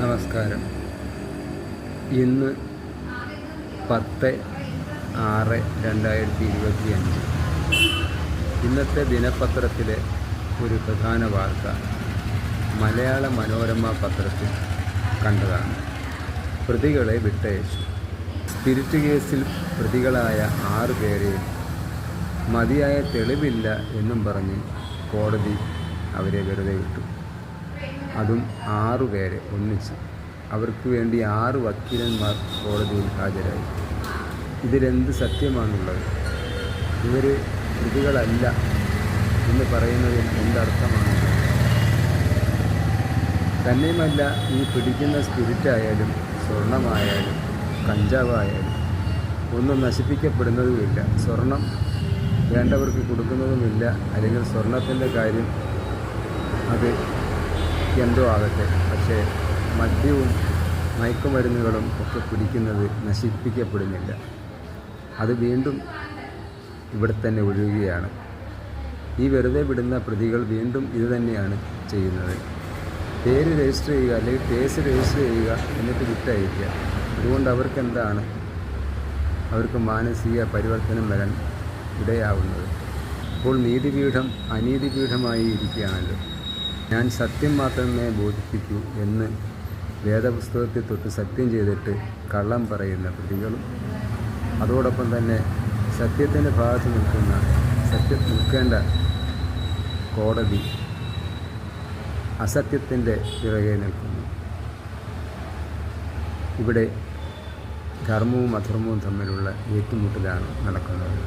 നമസ്കാരം. ഇന്ന് പത്ത് ആറ് രണ്ടായിരത്തി ഇരുപത്തി അഞ്ച് ഇന്നത്തെ ദിനപത്രത്തിലെ ഒരു പ്രധാന വാർത്ത മലയാള മനോരമ പത്രത്തിൽ കണ്ടതാണ്. പ്രതികളെ വിട്ടയച്ചു. സ്പിരിറ്റ് കേസിൽ പ്രതികളായ ആറ് പേരെ മതിയായ തെളിവില്ല എന്നും പറഞ്ഞ് കോടതി അവരെ വെറുതെ വിട്ടു. അതും ആറു പേരെ ഒന്നിച്ച്. അവർക്ക് വേണ്ടി ആറ് വക്കീലന്മാർ കോടതിയിൽ ഹാജരായി. ഇതിലെന്ത് സത്യമാണുള്ളത്? ഇവർ പ്രതികളല്ല എന്ന് പറയുന്നതിൽ എന്തർത്ഥമാണ്? തന്നെയുമല്ല ഈ പിടിക്കുന്ന സ്പിരിറ്റായാലും സ്വർണമായാലും കഞ്ചാവായാലും ഒന്നും നശിപ്പിക്കപ്പെടുന്നതുമില്ല. സ്വർണം വേണ്ടവർക്ക് കൊടുക്കുന്നതുമില്ല. അല്ലെങ്കിൽ സ്വർണത്തിന്റെ കാര്യം അത് എന്തോ ആകട്ടെ. പക്ഷേ മദ്യവും മയക്കുമരുന്നുകളും ഒക്കെ കുടിക്കുന്നത് നശിപ്പിക്കപ്പെടുന്നില്ല. അത് വീണ്ടും ഇവിടെ തന്നെ ഒഴുകുകയാണ്. ഈ വെറുതെ വിടുന്ന പ്രതികൾ വീണ്ടും ഇത് തന്നെയാണ് ചെയ്യുന്നത്. പേര് രജിസ്റ്റർ ചെയ്യുക അല്ലെങ്കിൽ കേസ് രജിസ്റ്റർ ചെയ്യുക എന്നിട്ട് വിട്ടയക്കുക അതുകൊണ്ട് അവർക്ക് എന്താണ് അവർക്ക് മാനസിക പരിവർത്തനം വരാൻ ഇടയാവുന്നത്. അപ്പോൾ നീതിപീഠം അനീതിപീഠമായി ഇരിക്കുകയാണല്ലോ ഞാൻ സത്യം മാത്രമേ ബോധിപ്പിക്കൂ എന്ന് വേദപുസ്തകത്തിൽ തൊട്ട് സത്യം ചെയ്തിട്ട് കള്ളം പറയുന്ന പ്രതികളും അതോടൊപ്പം തന്നെ സത്യത്തിന്റെ ഭാഗത്ത് നിൽക്കുന്ന സത്യം നിൽക്കേണ്ട കോടതി അസത്യത്തിന്റെ പിറകെ നിൽക്കുന്നു. ഇവിടെ ധർമ്മവും അധർമ്മവും തമ്മിലുള്ള ഏറ്റുമുട്ടലാണ് നടക്കുന്നത്.